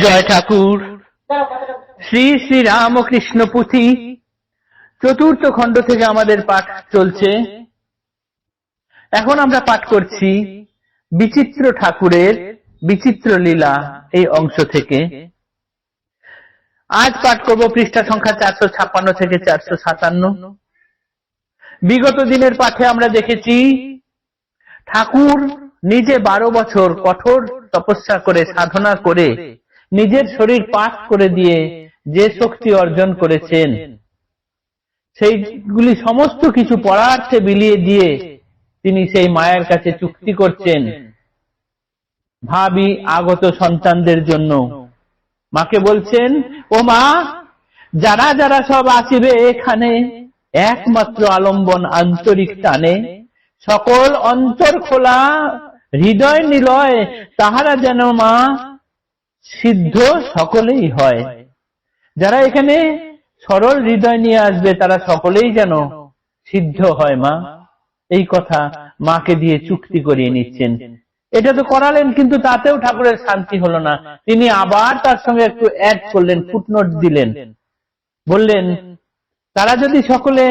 জয় ঠাকুর। শ্রী শ্রী রামকৃষ্ণ পুঁথি চতুর্থ খণ্ড থেকে আমাদের পাঠ চলছে। এখন আমরা পাঠ করছি বিচিত্র ঠাকুরের বিচিত্র লীলা এই অংশ থেকে। আজ পাঠ করব পৃষ্ঠা সংখ্যা চারশো ছাপ্পান্ন থেকে চারশো সাতান্ন। বিগত দিনের পাঠে আমরা দেখেছি, ঠাকুর নিজে বারো বছর কঠোর তপস্যা করে, সাধনা করে নিজের শরীর পাঠ করে দিয়ে যে শক্তি অর্জন করেছেন, সেইগুলি সমস্ত কিছু পরার্থে বিলিয়ে দিয়ে তিনি সেই মায়ের কাছে চুক্তি করছেন, ভাবি আগত সন্তানদের জন্য। মাকে বলছেন, ও মা, যারা যারা সব আসিবে এখানে, একমাত্র আলম্বন আন্তরিক টানে, সকল অন্তর খোলা, হৃদয় নিলয়, তাহারা যেন মা সিদ্ধ সকলেই হয়। যারা এখানে সরল হৃদয় নিয়ে আসবে, তারা সকলেই যেন সিদ্ধ হয় মা। এই কথা মাকে দিয়ে চুক্তি করিয়ে নিচ্ছেন। এটা তো করালেন, কিন্তু তাতেও ঠাকুরের শান্তি হলো না। তিনি আবার তার সঙ্গে একটু অ্যাড করলেন ফুটনোট দিলেন। বললেন, তারা যদি সকলে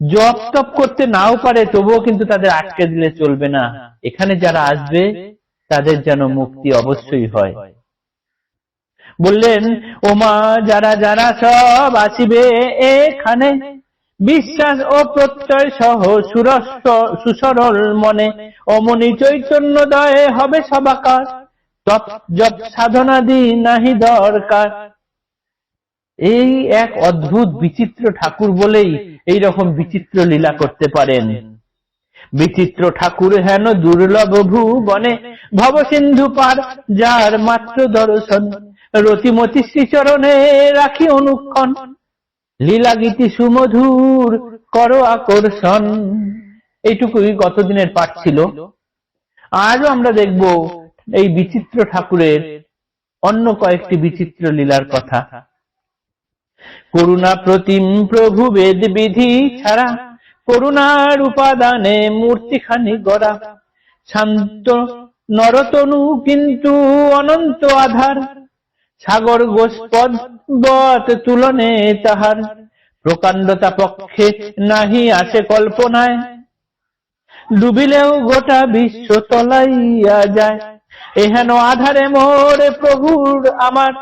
জপ টপ করতে নাও পারে, তবুও কিন্তু তাদের আটকে দিলে চলবে না। এখানে যারা আসবে, তাদের যেন মুক্তি অবশ্যই হয়। বললেন, ওমা, যারা যারা সব আসিবে এখানে, বিশ্বাস ও প্রত্যয় সহ সুরস্ত, সুসরল মনে, অমনি চৈতন্য দয়ে হবে সবাকার তপ জপ সাধনাদি নাহি দরকার। এই এক অদ্ভুত বিচিত্র ঠাকুর বলেই এই রকম বিচিত্র লীলা করতে পারেন। বিচিত্র ঠাকুর হেন দুর্লভ ভুবনে ভব সিন্ধু পার যার মাত্র দর্শন রতিমতি শ্রীচরণে রাখি অনুক্ষণ। লীলা গীতি সুমধুর করো আকর্ষণ। এইটুকুই গতদিনের পাঠ ছিল। আজও আমরা দেখব এই বিচিত্র ঠাকুরের অন্য কয়েকটি বিচিত্র লীলার কথা। করুণা প্রতিম প্রভু বেদ বিধি ছাড়া করুণার উপাদানে মূর্তিখানি গড়া। শান্ত নরতনু কিন্তু অনন্ত আধার। সাগর গোষ্পদ বত তুলনে তাহার। প্রকাণ্ডতা পক্ষে নাহি আসে কল্পনায়। ডুবিলেও গোটা বিশ্ব তলাইয়া যায়। এহেন আধারে মোরে প্রভুর আমার।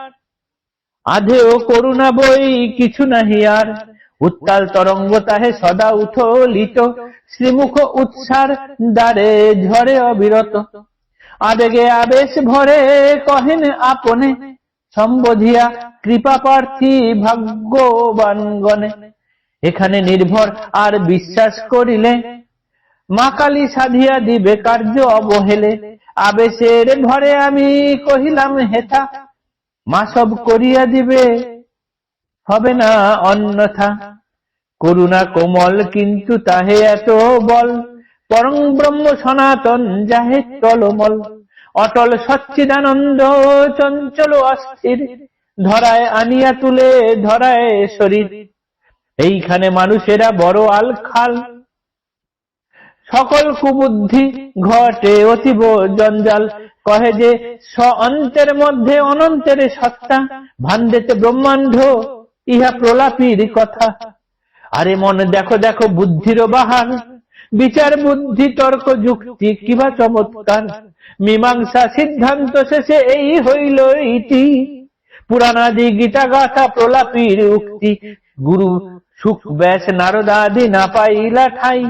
আধেও করুণা বই কিছু নাহি আর। উত্তাল তরঙ্গ তাহে সদা উথলিত শ্রীমুখ উৎসার দ্বারে ঝরে অবিরত। আবেগে আবেশ ভরে কহেন আপনে সম্বোধিয়া কৃপা প্রার্থী ভাগ্যবান গণে। এখানে নির্ভর আর বিশ্বাস করিলে মা কালী সাধিয়া দিবে কার্য অবহেলে। আবেশের ভরে আমি কহিলাম, হেথা, মা সব করিয়া দিবে, হবে না অন্যথা। করুণা কোমল কিন্তু তাহে এত বল, পরম ব্রহ্ম সনাতন যাহে টলমল। অটল সচ্চিদানন্দ চঞ্চল অস্থির, ধরায় আনিয়া তুলে, ধরায় শরীর। এইখানে মানুষেরা বড় আল খাল সকল কুবুদ্ধি ঘটে অতীব জঞ্জাল। কহে যে স অন্তের মধ্যে অনন্তের সত্তা ভান্ডেতে ব্রহ্মাণ্ড, ইহা প্রলাপীর কথা। আরে মনে, দেখো দেখো বুদ্ধির বাহার। বিচার বুদ্ধি, তর্ক, যুক্তি কিবা চমৎকার। মীমাংসা সিদ্ধান্ত শেষে এই হইল ইতি পুরাণাদি গীতা গাথা প্রলাপীর উক্তি, গুরু সুখ ব্যাস নারদাদি না পাইলা ঠাই।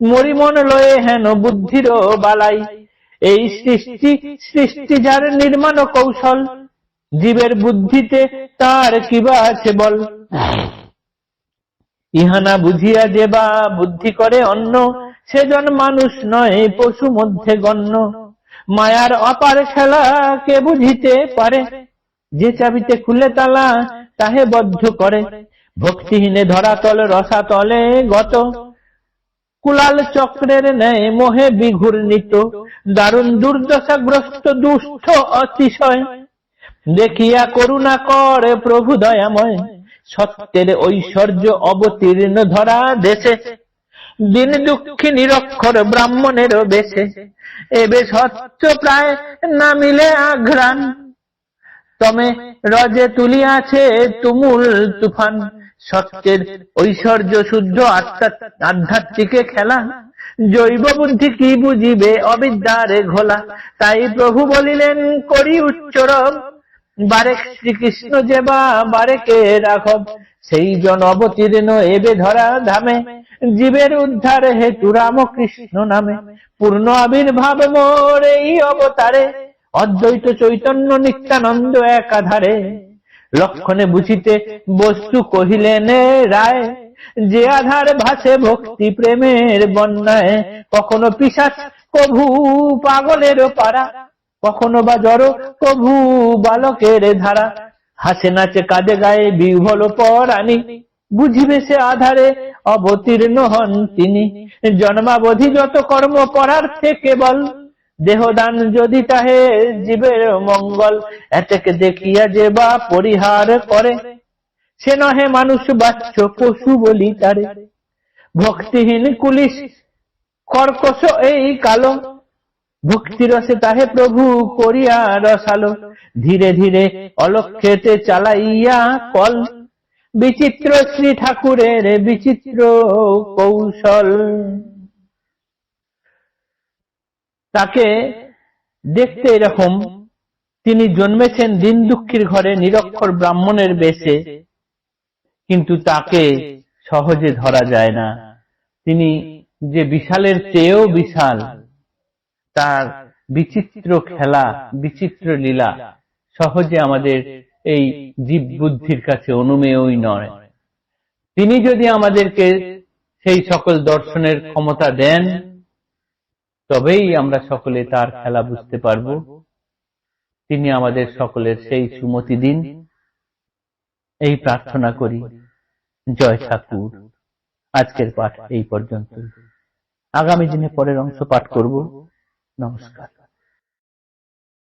মরিমন লয়ে হেন বুদ্ধির বালাই। এই সৃষ্টি সৃষ্টি যার নির্মাণ কৌশল। জীবের বুদ্ধিতে তার কিবা আছে বল। ইহানা বুঝিয়া যে বা বুদ্ধি করে অন্য, সেজন মানুষ নয় পশু মধ্যে গণ্য। মায়ার অপার খেলা কে বুঝিতে পারে? যে চাবিতে খুলে তালা, তাহে বদ্ধ করে। ভক্তিহীনে ধরাতল রসাতলে গত। কুলাল চক্রের ন্যায় মোহে বিঘূর্ণিত দারুণ দুর্দশাগ্রস্ত, দুষ্ট অতিশয়। দেখিয়া করুণা করে প্রভু দয়াময়। সত্যের ঐশ্বর্য অবতীর্ণ ধরা দেশে। দিন দুঃখী নিরক্ষর ব্রাহ্মণের বেশে। এবে সত্য প্রায় না মিলে আঘ্রাণ। তমে রজে তুলিয়াছে তুমুল তুফান। সত্যের ঐশ্বর্য শুদ্ধ আধ্যাত্মিকে খেলা। জৈব বুদ্ধি কি বুঝিবে অবিদ্যারে ঘোলা। তাই প্রভু বলিলেন, করি উচ্চরব। বারেক শ্রীকৃষ্ণ যে বা বারেকে রাঘব। সেই জন অবতীর্ণ এবে ধরা ধামে। জীবের উদ্ধার হেতু রাম কৃষ্ণ নামে। পূর্ণ আবির্ভাব মোর এই অবতারে। অদ্বৈত চৈতন্য নিত্যানন্দ একাধারে। লক্ষণে বুঝিতে বস্তু কহিলেন রায়, যে আধার ভাসে ভক্তি প্রেমের বন্যায়, কখনো পিসাচ কভু পাগলের পারা কখনো বা জড় কভু বালকের ধারা। হাসে নাচে কাঁদে গায়ে বিহল পরানি বুঝিবে সে আধারে অবতীর্ণ হন তিনি। জন্মাবধি যত কর্ম করার থেকে বল দেহদান যদি তাহে জীবের মঙ্গল এটাকে দেখিয়া যে বা পরিহার করে। সে নহে মানুষ বাচ্চ পশু বলি তারে। ভক্তিহীন কুলিশ, কর্কশ এই কালো। ভক্তিরসে তাহে প্রভু করিয়া রসালো। ধীরে ধীরে অলক্ষেতে চালাইয়া কল বিচিত্র শ্রী ঠাকুরের বিচিত্র কৌশল। তাকে দেখতে এরকম, তিনি জন্মেছেন দিন দুঃখীর ঘরে নিরক্ষর ব্রাহ্মণের বেশে, কিন্তু তাকে সহজে ধরা যায় না। তিনি যে বিশালের চেয়েও বিশাল, তার বিচিত্র খেলা, বিচিত্র লীলা সহজে আমাদের এই জীব বুদ্ধির কাছে অনুমেয়ই নয়। তিনি যদি আমাদেরকে সেই সকল দর্শনের ক্ষমতা দেন, তবেই আমরা সকলে তার খেলা বুঝতে পারব। তিনি আমাদের সকলের সেই সুমতি দিন। এই প্রার্থনা করি। জয় ঠাকুর। আজকের পাঠ এই পর্যন্ত আগামী দিনে পরের অংশ পাঠ করব। নমস্কার।